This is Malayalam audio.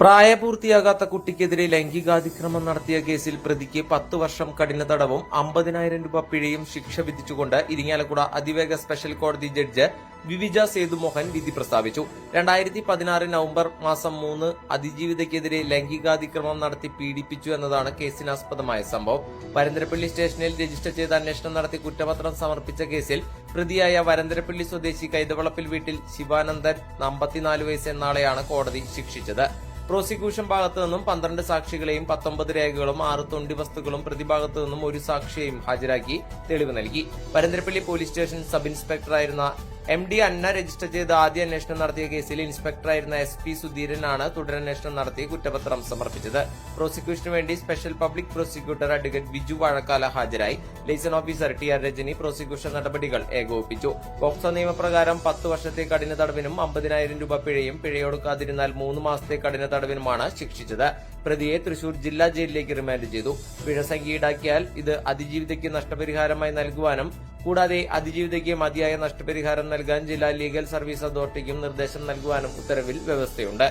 പ്രായപൂർത്തിയാകാത്ത കുട്ടിക്കെതിരെ ലൈംഗികാതിക്രമം നടത്തിയ കേസിൽ പ്രതിക്ക് പത്ത് വർഷം കഠിന തടവും അമ്പതിനായിരം രൂപ പിഴയും ശിക്ഷ വിധിച്ചുകൊണ്ട് ഇരിങ്ങാലക്കുട അതിവേഗ സ്പെഷ്യൽ കോടതി ജഡ്ജ് വിവിജ സേതുമോഹൻ വിധി പ്രസ്താവിച്ചു. രണ്ടായിരത്തി പതിനാറ് നവംബർ മാസം മൂന്ന് അതിജീവിതയ്ക്കെതിരെ ലൈംഗികാതിക്രമം നടത്തി പീഡിപ്പിച്ചു എന്നതാണ് കേസിനാസ്പദമായ സംഭവം. വരന്തരപ്പള്ളി സ്റ്റേഷനിൽ രജിസ്റ്റർ ചെയ്ത അന്വേഷണം നടത്തി കുറ്റപത്രം സമർപ്പിച്ച കേസിൽ പ്രതിയായ വരന്തരപ്പള്ളി സ്വദേശി കൈതവളപ്പിൽ വീട്ടിൽ ശിവാനന്ദൻ അമ്പത്തിനാല് വയസ്സ് കോടതി ശിക്ഷിച്ചത്. പ്രോസിക്യൂഷൻ ഭാഗത്തു നിന്നും പന്ത്രണ്ട് സാക്ഷികളെയും പത്തൊമ്പത് രേഖകളും ആറ് തൊണ്ടി വസ്തുക്കളും പ്രതിഭാഗത്തു നിന്നും ഒരു സാക്ഷിയെയും ഹാജരാക്കി തെളിവ് നൽകി. പരന്തരപ്പള്ളി പോലീസ് സ്റ്റേഷൻ സബ് ഇൻസ്പെക്ടറായിരുന്ന എം ഡി അന്ന രജിസ്റ്റർ ചെയ്ത് ആദ്യ അന്വേഷണം നടത്തിയ കേസിൽ ഇൻസ്പെക്ടറായിരുന്ന എസ് പി സുധീരനാണ് തുടരന്വേഷണം നടത്തി കുറ്റപത്രം സമർപ്പിച്ചത്. പ്രോസിക്യൂഷന് വേണ്ടി special public prosecutor advocate Biju Vazhakkala ഹാജരായി. Liaison officer T R Rajani prosecution നടപടികൾ ഏകോപിപ്പിച്ചു. പോക്സോ നിയമപ്രകാരം പത്ത് വർഷത്തെ കഠിന തടവിനും അമ്പതിനായിരം രൂപ പിഴയും പിഴയൊടുക്കാതിരുന്നാൽ മൂന്ന് മാസത്തെ കഠിന തടവിനുമാണ് ശിക്ഷിച്ചത്. പ്രതിയെ തൃശൂർ ജില്ലാ ജയിലിലേക്ക് റിമാൻഡ് ചെയ്തു. പിഴ സംഖ്യ ഈടാക്കിയാൽ ഇത് അതിജീവിതയ്ക്ക് നഷ്ടപരിഹാരമായി നൽകുവാനും കൂടാതെ അതിജീവിതയ്ക്ക് മതിയായ നഷ്ടപരിഹാരം നൽകാൻ ജില്ലാ ലീഗൽ സർവീസ് അതോറിറ്റിക്കും നിർദ്ദേശം നൽകുവാനും ഉത്തരവിൽ വ്യവസ്ഥയുണ്ട്.